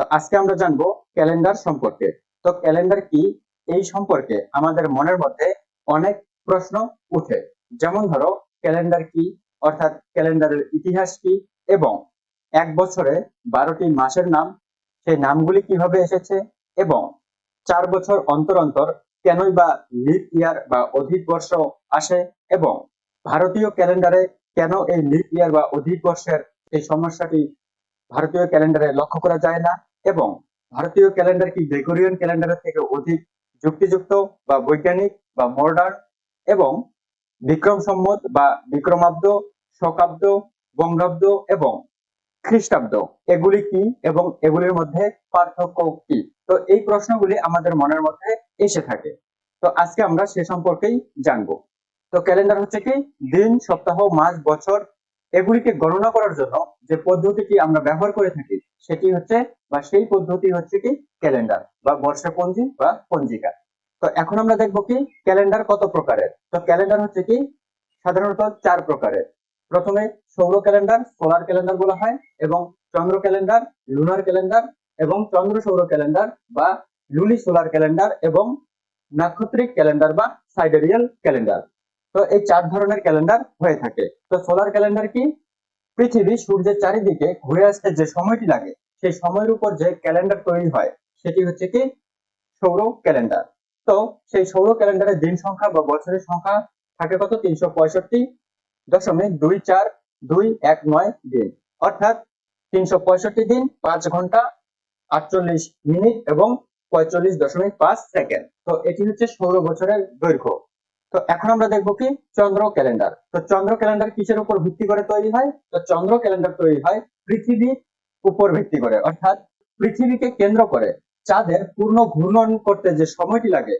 তো আজকে আমরা জানব ক্যালেন্ডার সম্পর্কে। তো ক্যালেন্ডার কি? এই সম্পর্কে আমাদের মনের মধ্যে অনেক প্রশ্ন উঠে। যেমন ধরো ক্যালেন্ডার কি? অর্থাৎ ক্যালেন্ডারের ইতিহাস কি? এবং এক বছরে বারোটি মাসের নাম, সেই নামগুলি কীভাবে এসেছে? এবং চার বছর অন্তর অন্তর কেনই বা লিপ ইয়ার বা অধিক বর্ষ আসে? এবং ভারতীয় ক্যালেন্ডারে কেন এই লিপ ইয়ার বা অধিক বর্ষের এই সমস্যাটি ভারতীয় ক্যালেন্ডারে লক্ষ্য করা যায় না? এবং ভারতীয় ক্যালেন্ডার কি গ্রেগরিয়ান ক্যালেন্ডারের থেকে অধিক যুক্তিযুক্ত বা বৈজ্ঞানিক বা মডার্ন এবং বিক্রম সম্মত বা বিক্রমাব্দ শকাব্দ বঙ্গাব্দ এবং খ্রিস্টাব্দ, এগুলি কি এবং এগুলির মধ্যে পার্থক্য কি? তো এই প্রশ্নগুলি আমাদের মনের মধ্যে এসে থাকে। তো আজকে আমরা সে সম্পর্কেই জানব। তো ক্যালেন্ডার হচ্ছে কি দিন, সপ্তাহ, মাস, বছর, এগুলিকে গণনা করার জন্য যে পদ্ধতিটি আমরা ব্যবহার করে থাকি সেটি হচ্ছে বা সেই পদ্ধতি হচ্ছে কি ক্যালেন্ডার বা বর্ষপঞ্জি বা পঞ্জিকা। তো এখন আমরা দেখব কি ক্যালেন্ডার কত প্রকারের? তো ক্যালেন্ডার হচ্ছে কি সাধারণত চার প্রকারের। প্রথমে সৌর ক্যালেন্ডার সোলার ক্যালেন্ডার বলা হয় এবং চন্দ্র ক্যালেন্ডার লুনার ক্যালেন্ডার এবং চন্দ্র সৌর ক্যালেন্ডার বা লুনি সোলার ক্যালেন্ডার এবং নাক্ষত্রিক ক্যালেন্ডার বা সাইডেরিয়াল ক্যালেন্ডার তো এই চার ধরনের ক্যালেন্ডার হয়ে থাকে। তো সোলার ক্যালেন্ডার কি পৃথিবী সূর্যের চারিদিকে ঘুরে আসতে যে সময়টি লাগে, সেই সময়ের উপর যে ক্যালেন্ডার তৈরি হয়, সেটি হচ্ছে কি? সৌর ক্যালেন্ডার তো সেই সৌর ক্যালেন্ডারের দিন সংখ্যা বা বছরের সংখ্যা থাকে কত? তিনশো পঁয়ষট্টি দশমিক দুই চার দুই এক নয় দিন। অর্থাৎ তিনশো পঁয়ষট্টি দিন পাঁচ ঘণ্টা আটচল্লিশ মিনিট এবং পঁয়তাল্লিশ দশমিক পাঁচ সেকেন্ড। তো এটি হচ্ছে সৌর বছরের দৈর্ঘ্য। তো এখন আমরা দেখব কি? চন্দ্র ক্যালেন্ডার তো চন্দ্র ক্যালেন্ডার কিসের উপর ভিত্তি করে তৈরি হয়? তো চন্দ্র ক্যালেন্ডার তৈরি হয় পৃথিবীর উপর ভিত্তি করে, অর্থাৎ পৃথিবীকে কেন্দ্র করে। চাঁদের পূর্ণ ঘূর্ণন করতে যে সময়টি লাগে,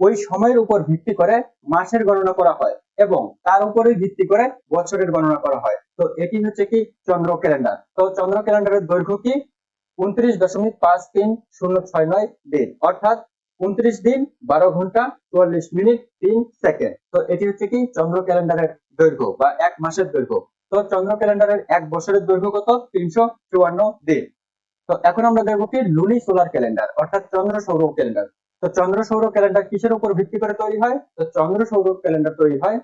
ওই সময়ের উপর ভিত্তি করে মাসের গণনা করা হয় এবং তার উপরে ভিত্তি করে বছরের গণনা করা হয়। তো এটি হচ্ছে কি? চন্দ্র ক্যালেন্ডার তো চন্দ্র ক্যালেন্ডারের দৈর্ঘ্য কি? উনত্রিশ দশমিক পাঁচ তিন শূন্য ছয় নয় দিন অর্থাৎ উনত্রিশ দিন, বারো ঘণ্টা, চুয়াল্লিশ মিনিট, তিন সেকেন্ড। তো এটি হচ্ছে কি? চন্দ্র ক্যালেন্ডারের দৈর্ঘ্য বা এক মাসের দৈর্ঘ্য। তো চন্দ্র ক্যালেন্ডারের এক বছরের দৈর্ঘ্য কত? তিনশো চুয়ান্ন দিন। তো এখন আমরা দেখব কি? লুনি সোলার ক্যালেন্ডার, অর্থাৎ চন্দ্র সৌর ক্যালেন্ডার। তো চন্দ্র সৌর ক্যালেন্ডার কিসের উপর ভিত্তি করে তৈরি হয়? তো চন্দ্র সৌর ক্যালেন্ডার তৈরি হয়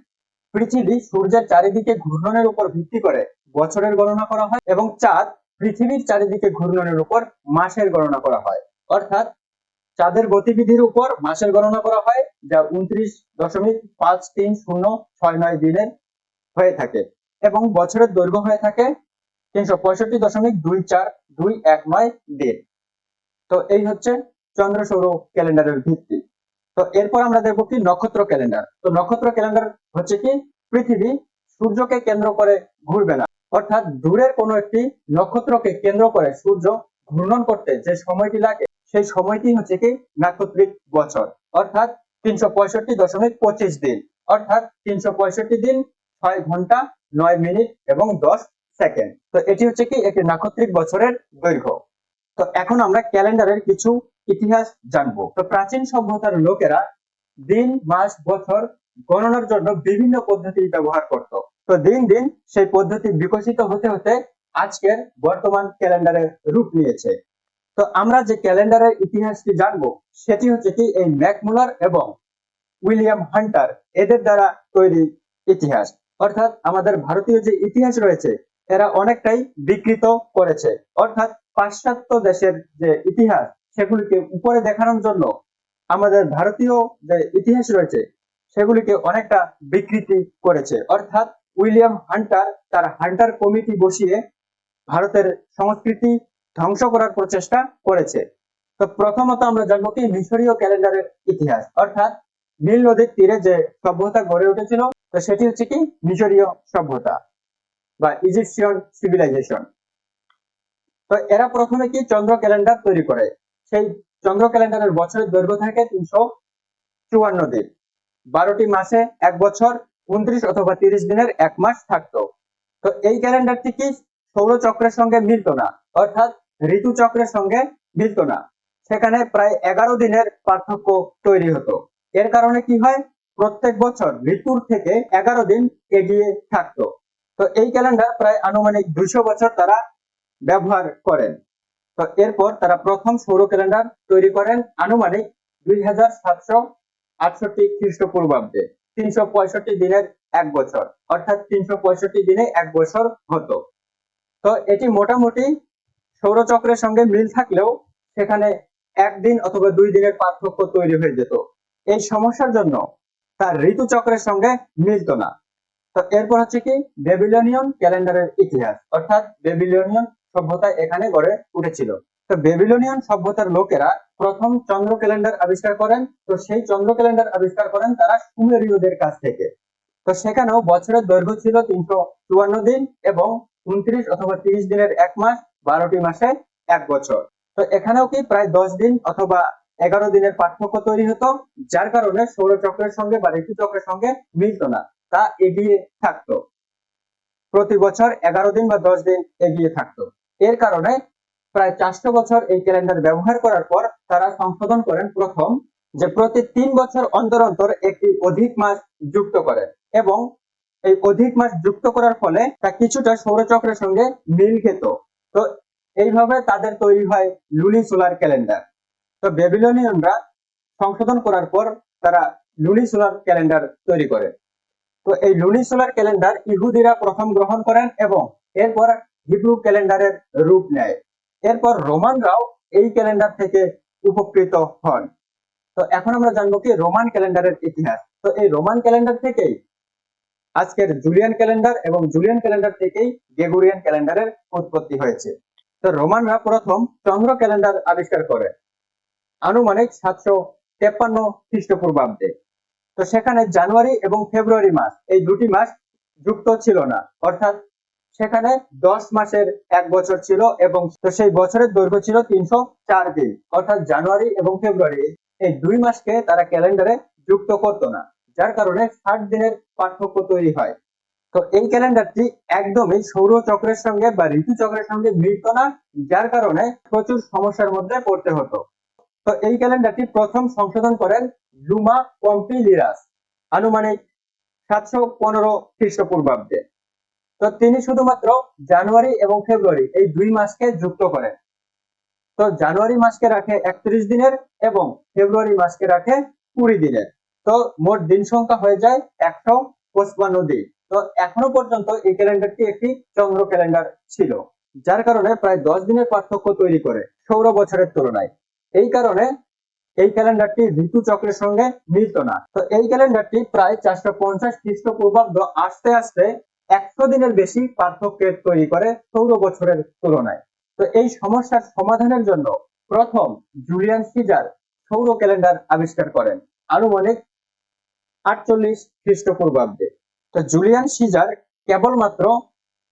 পৃথিবী সূর্যের চারিদিকে ঘূর্ণনের উপর ভিত্তি করে বছরের গণনা করা হয় এবং চাঁদ পৃথিবীর চারিদিকে ঘূর্ণনের উপর মাসের গণনা করা হয়। অর্থাৎ চাঁদের গতিবিধির উপর মাসের গণনা করা হয়, যা উনত্রিশ দশমিক পাঁচ তিন শূন্য ছয় নয় দিনের হয়ে থাকে এবং বছরের দৈর্ঘ্য হয়ে থাকে তিনশো পঁয়ষট্টি দশমিক দুই চার দুই এক নয় দিন তো এই হচ্ছে চন্দ্র সৌর ক্যালেন্ডারের ভিত্তি। তো এরপর আমরা দেখব কি নক্ষত্র ক্যালেন্ডার। তো নক্ষত্র ক্যালেন্ডার হচ্ছে কি পৃথিবী সূর্যকে কেন্দ্র করে ঘুরবে না। অর্থাৎ দূরের কোনো একটি নক্ষত্রকে কেন্দ্র করে সূর্য ঘূর্ণন করতে যে সময়টি লাগে সেই সময়টি হচ্ছে কি নাক্ষত্রিক বছর। অর্থাৎ তিনশো পঁয়ষট্টি দশমিক পঁচিশ দিন। অর্থাৎ তিনশো পঁয়ষট্টি দিন, ছয় ঘণ্টা, নয় মিনিট এবং দশ সেকেন্ড। তো এটি হচ্ছে কি একটি নাক্ষত্রিক বছরের দৈর্ঘ্য। তো এখন আমরা ক্যালেন্ডারের কিছু ইতিহাস জানব। তো প্রাচীন সভ্যতার লোকেরা দিন, মাস, বছর গণনার জন্য বিভিন্ন পদ্ধতি ব্যবহার করত। তো দিন দিন সেই পদ্ধতি বিকশিত হতে হতে আজকের বর্তমান ক্যালেন্ডারের রূপ নিয়েছে। তো আমরা যে ক্যালেন্ডারের ইতিহাসটি জানব, সেটি হচ্ছে কি এই ম্যাকমুলার এবং উইলিয়াম হান্টার, এদের দ্বারা তৈরি ইতিহাস। অর্থাৎ আমাদের ভারতীয় যে ইতিহাস রয়েছে, এরা অনেকটাই বিকৃত করেছে। অর্থাৎ পাশ্চাত্য দেশের যে ইতিহাস, সেগুলিকে উপরে দেখানোর জন্য আমাদের ভারতীয় যে ইতিহাস রয়েছে, সেগুলিকে অনেকটা বিকৃতি করেছে। অর্থাৎ উইলিয়াম হান্টার তার হান্টার কমিটি বসিয়ে ভারতের সংস্কৃতি ধ্বংস করার প্রচেষ্টা করেছে। তো প্রথমত আমরা জানব কি মিশরীয় ক্যালেন্ডারের ইতিহাস। অর্থাৎ নীল নদীর তীরে যে সভ্যতা গড়ে উঠেছিল, তো সেটি হচ্ছে কি মিশরীয় সভ্যতা বা ইজিপশিয়ান সিভিলাইজেশন তো এরা প্রথমে কি চন্দ্র ক্যালেন্ডার তৈরি করে? সেই চন্দ্র ক্যালেন্ডারের বছরের দৈর্ঘ্য থাকে তিনশো চুয়ান্ন দিন। বারোটি মাসে এক বছর, উনত্রিশ অথবা তিরিশ দিনের এক মাস থাকতো। তো এই ক্যালেন্ডারটি কি সৌরচক্রের সঙ্গে মিলতো না? অর্থাৎ ঋতু চক্রের সঙ্গে মিলতো না। সেখানে প্রায় এগারো দিনের পার্থক্য তৈরি হতো। এর কারণে কি হয়? প্রত্যেক বছর ঋতুর থেকে এগারো দিন এগিয়ে থাকতো। তো এই ক্যালেন্ডার প্রায় আনুমানিক দুইশো বছর তারা ব্যবহার করেন। তো এরপর তারা প্রথম সৌর ক্যালেন্ডার তৈরি করেন আনুমানিক দুই হাজার সাতশো আটষট্টি খ্রিস্টপূর্বাব্দে। তিনশো পঁয়ষট্টি দিনের এক বছর। অর্থাৎ তিনশো পঁয়ষট্টি দিনে এক বছর হতো। তো এটি মোটামুটি সৌরচক্রের সঙ্গে মিল থাকলেও সেখানে একদিন অথবা দুই দিনের পার্থক্য তৈরি হয়ে যেত। এই সমস্যার জন্য তার ঋতুচক্রের সঙ্গে মিলতো না। তো এরপর হচ্ছে কি? বেবিলনিয়ন ক্যালেন্ডারের ইতিহাস। অর্থাৎ বেবিলনিয়ন সভ্যতা এখানে গড়ে উঠেছিল। তো বেবিলনিয়ন সভ্যতার লোকেরা প্রথম চন্দ্র ক্যালেন্ডার আবিষ্কার করেন। তো সেই চন্দ্র ক্যালেন্ডার আবিষ্কার করেন তারা সুমেরীয়দের কাছ থেকে। তো সেখানেও বছরের দৈর্ঘ্য ছিল তিনশো চুয়ান্ন দিন এবং উনত্রিশ অথবা তিরিশ দিনের এক মাস। বারোটি মাসে এক বছর। তো এখানেও কি প্রায় দশ দিন অথবা এগারো দিনের পার্থক্য তৈরি হতো? যার কারণে সৌরচক্রের সঙ্গে বা ঋতুচক্রের সঙ্গে মিলতো না। তা এগিয়ে থাকতো। প্রতি বছর এগারো দিন বা দশ দিন এগিয়ে থাকতো। এর কারণে প্রায় চারশো বছর এই ক্যালেন্ডার ব্যবহার করার পর তারা সংশোধন করেন প্রথম যে প্রতি তিন বছর অন্তর অন্তর একটি অধিক মাস যুক্ত করেন এবং এই অধিক মাস যুক্ত করার ফলে তা কিছুটা সৌরচক্রের সঙ্গে মিল খেত। তো এইভাবে তাদের তৈরি হয় লুনি সোলার ক্যালেন্ডার। তো বেবিলনিয়নরা সংশোধন করার পর তারা লুনি সোলার ক্যালেন্ডার তৈরি করে। তো এই লুনি সোলার ক্যালেন্ডার ইহুদিরা প্রথম গ্রহণ করেন এবং এরপর হিব্রু ক্যালেন্ডারের রূপ নেয়। এরপর রোমানরাও এই ক্যালেন্ডার থেকে উপকৃত হন। তো এখন আমরা জানব কি রোমান ক্যালেন্ডারের ইতিহাস। তো এই রোমান ক্যালেন্ডার থেকেই আজকের জুলিয়ান ক্যালেন্ডার এবং জুলিয়ান ক্যালেন্ডার থেকেই গ্রেগরিয়ান ক্যালেন্ডারের উৎপত্তি হয়েছে। তো রোমানরা প্রথম চন্দ্র ক্যালেন্ডার আবিষ্কার করে। আনুমানিক সাতশো তেপ্পান্ন খ্রিস্টপূর্বাব্দে। তো সেখানে জানুয়ারি এবং ফেব্রুয়ারি মাস, এই দুটি মাস যুক্ত ছিল না। অর্থাৎ সেখানে দশ মাসের এক বছর ছিল এবং তো সেই বছরের দৈর্ঘ্য ছিল তিনশো চার দিন। অর্থাৎ জানুয়ারি এবং ফেব্রুয়ারি এই দুই মাসকে তারা ক্যালেন্ডারে যুক্ত করতো না। যার কারণে ষাট দিনের পার্থক্য তৈরি হয়। তো এই ক্যালেন্ডারটি একদমই সৌরচক্রের সঙ্গে বা ঋতুচক্রের সঙ্গে মিলত না, যার কারণে প্রচুর সমস্যার মধ্যে পড়তে হতো। তো এই ক্যালেন্ডারটি প্রথম সংশোধন করেন লুমা পম্পিলিরাস, আনুমানিক সাতশো পনেরো খ্রিস্টপূর্বাব্দে। তো তিনি শুধুমাত্র জানুয়ারি এবং ফেব্রুয়ারি এই দুই মাসকে যুক্ত করেন। তো জানুয়ারি মাসকে রাখে একত্রিশ দিনের এবং ফেব্রুয়ারি মাসকে রাখে কুড়ি দিনের। তো মোট দিন সংখ্যা হয়ে যায় একশো পঁচপান্ন দিন। তো এখনও পর্যন্ত এই ক্যালেন্ডারটি একটি চন্দ্র ক্যালেন্ডার ছিল, যার কারণে প্রায় দশ দিনের পার্থক্য তৈরি করে সৌর বছরের তুলনায়। এই কারণে এই ক্যালেন্ডারটি ঋতু চক্রের সঙ্গে মিলত না। তো এই ক্যালেন্ডারটি প্রায় চারশো পঞ্চাশ খ্রিস্টপূর্বাব্দ আস্তে আস্তে একশো দিনের বেশি পার্থক্যের তৈরি করে সৌর বছরের তুলনায়। তো এই সমস্যার সমাধানের জন্য প্রথম জুলিয়ান সিজার সৌর ক্যালেন্ডার আবিষ্কার করেন। আনুমানিক আটচল্লিশ খ্রিস্টপূর্বাব্দে তো জুলিয়ান সিজার কেবলমাত্র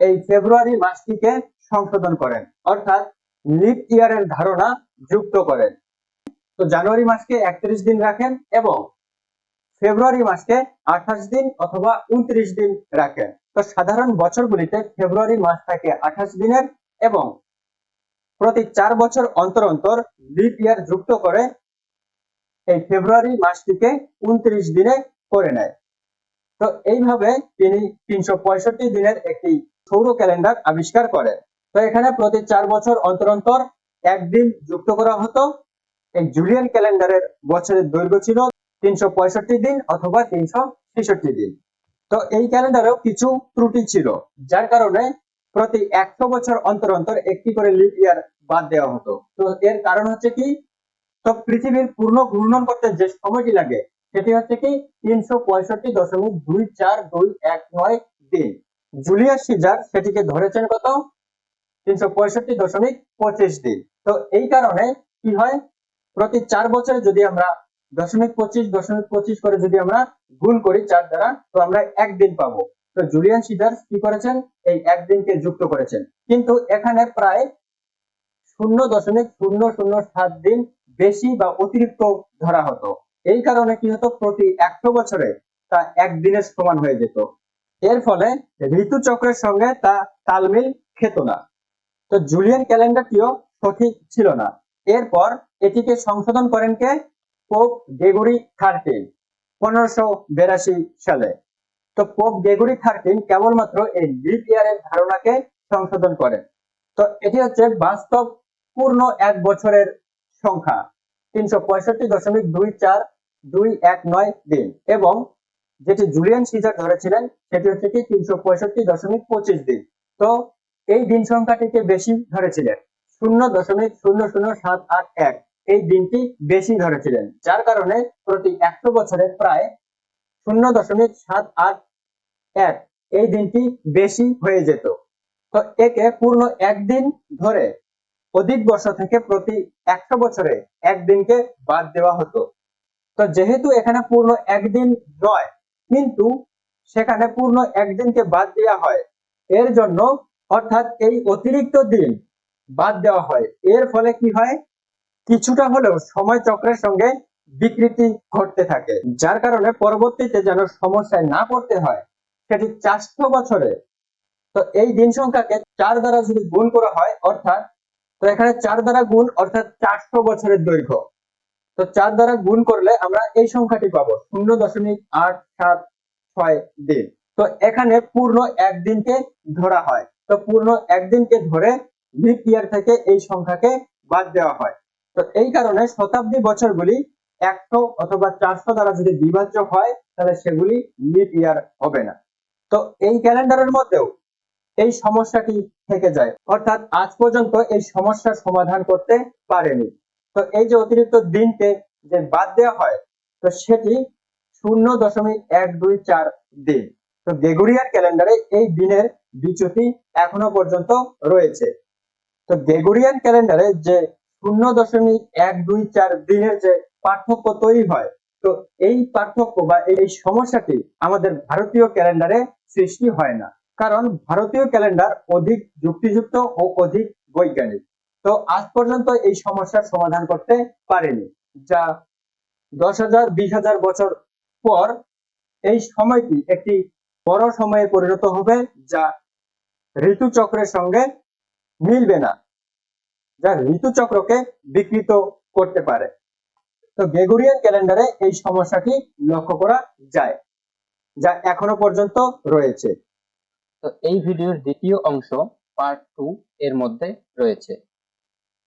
এই ফেব্রুয়ারি মাসটিকে সংশোধন করেন, অর্থাৎ লিপ ইয়ারের ধারণা যুক্ত করেন। তো জানুয়ারি মাসকে একত্রিশ দিন রাখেন এবং ফেব্রুয়ারি মাসকে আঠাশ দিন অথবা উনত্রিশ দিন রাখেন। তো সাধারণ বছরগুলিতে ফেব্রুয়ারি মাস থাকে আঠাশ দিনের এবং প্রতি চার বছর অন্তর অন্তর লিপ ইয়ার যুক্ত করে এই ফেব্রুয়ারি মাসটিকে উনত্রিশ দিনে করে নেয়। তো এইভাবে তিনি তিনশো পঁয়ষট্টি দিনের একটি সৌর ক্যালেন্ডার আবিষ্কার করেন। তো এখানে প্রতি চার বছর অন্তর অন্তর একদিন যুক্ত করা হতো। এই জুলিয়ান ক্যালেন্ডারের বছরের দৈর্ঘ্য ছিল তিনশো পঁয়ষট্টি দিন অথবা তিনশো ছেষট্টি দিন। তো এই ক্যালেন্ডারেও কিছু ত্রুটি ছিল, যার কারণে প্রতি একশো বছর অন্তর অন্তর একটি করে লিপ ইয়ার বাদ দেওয়া হতো। তো এর কারণ হচ্ছে কি? তো পৃথিবীর পূর্ণ ঘূর্ণন করতে যে সময়টি লাগে সেটি হচ্ছে কি তিনশো পঁয়ষট্টি দশমিক দুই চার দুই এক নয় দিন। জুলিয়াস সিজার সেটিকে ধরেছেন কত? তিনশো পঁয়ষট্টি দশমিক পঁচিশ দিন। তো এই কারণে কি হয়? প্রতি চার বছরে যদি আমরা দশমিক পঁচিশ দশমিক পঁচিশ করে যদি আমরা গুণ করি চার দ্বারা, তো আমরা একদিন পাবো। তো জুলিয়ান সিজার কি করেছেন? এই একদিনকে যুক্ত করেছেন। কিন্তু এখানে প্রায় শূন্য দশমিক শূন্য শূন্য সাত দিন বেশি বা অতিরিক্ত ধরা হতো। এই কারণে কি হতো? প্রতি একশো বছরে তা একদিনের সমান হয়ে যেত। এর ফলে ঋতুচক্রের সঙ্গে তা তালমিল খেত না। তো জুলিয়ান ক্যালেন্ডারটিও সঠিক ছিল না। এরপর এটিকে সংশোধন করেন কে? পোপ গেগরি থার্টিন, পনেরোশো বেরাশি সালে। তো পোপ গেগরি থার্টিন কেবলমাত্র এই লিপ ইয়ারের ধারণাকে সংশোধন করেন তো এটি হচ্ছে বাস্তব পূর্ণ এক বছরের সংখ্যা। তিনশো পঁয়ষট্টি দশমিক দুই চার দুই এক নয় দিন। এবং যেটি জুলিয়ান সিজার ধরেছিলেন, সেটি হচ্ছে কি তিনশো পঁয়ষট্টি দশমিক পঁচিশ দিন। তো এই দিন সংখ্যাটিকে বেশি ধরেছিলেন। শূন্য দশমিক শূন্য শূন্য সাত আট এক। এই দিনটি বেশি ধরেছিলেন। যার কারণে প্রতি একশো বছরে প্রায় শূন্য দশমিক সাত আট এক এই দিনটি বেশি হয়ে যেত। তো একে পূর্ণ একদিন ধরে অধিক বর্ষ থেকে প্রতি একশো বছরে একদিনকে বাদ দেওয়া হতো। তো যেহেতু এখানে পূর্ণ একদিন নয়, কিন্তু সেখানে পূর্ণ একদিনকে বাদ দেওয়া হয়। এর জন্য অর্থাৎ এই অতিরিক্ত দিন বাদ দেওয়া হয়। এর ফলে কি হয়? কিছুটা হলেও সময় চক্রের সঙ্গে বিকৃতি ঘটতে থাকে, যার কারণে পরবর্তীতে যেন সমস্যায় না পড়তে হয়, সেটি চারশো বছরে। তো এই দিন সংখ্যাকে চার দ্বারা যদি গুণ করা হয়, অর্থাৎ, তো এখানে চার দ্বারা গুণ, অর্থাৎ চারশো বছরের দৈর্ঘ্য। তো চার দ্বারা গুণ করলে আমরা এই সংখ্যাটি পাবো শূন্য দশমিক আট সাত ছয় দিন তো এখানে পূর্ণ একদিনকে ধরা হয়। তো পূর্ণ একদিনকে ধরে লিপ ইয়ার থেকে এই সংখ্যাকে বাদ দেওয়া হয়। তো এই কারণে শতাব্দী বছরগুলি একশো অথবা চারশো দ্বারা যদি বিভাজ্য হয়, তাহলে সেগুলি লিপ ইয়ার হবে না। তো এই ক্যালেন্ডারের মধ্যেও এই সমস্যাটি থেকে যায়। অর্থাৎ আজ পর্যন্ত এই সমস্যার সমাধান করতে পারেনি। তো এই যে অতিরিক্ত দিনকে যে বাদ দেওয়া হয়, তো সেটি শূন্য দশমিক এক দুই চার দিন। তো গেগুরিয়ান ক্যালেন্ডারে এই দিনের বিচ্যুতি এখনও পর্যন্ত রয়েছে। তো গেগুরিয়ান ক্যালেন্ডারে যে শূন্য দশমিক এক দুই চার দিনের যে পার্থক্য তৈরি হয়, তো এই পার্থক্য বা এই সমস্যাটি আমাদের ভারতীয় ক্যালেন্ডারে সৃষ্টি হয় না। কারণ ভারতীয় ক্যালেন্ডার অধিক যুক্তিযুক্ত ও অধিক বৈজ্ঞানিক। তো আজ পর্যন্ত এই সমস্যার সমাধান করতে পারেনি। যা দশ হাজার, বিশ হাজার বছর পর এই সময়টি একটি বড় সময়ে পরিণত হবে, যা ঋতুচক্রের সঙ্গে মিলবে না, যা ঋতুচক্রকে বিকৃত করতে পারে। তো গ্রেগরিয়ান ক্যালেন্ডারে এই সমস্যাটি লক্ষ্য করা যায়, যা এখনও পর্যন্ত রয়েছে। তো এই ভিডিওর দ্বিতীয় অংশ, পার্ট টু, এর মধ্যে রয়েছে।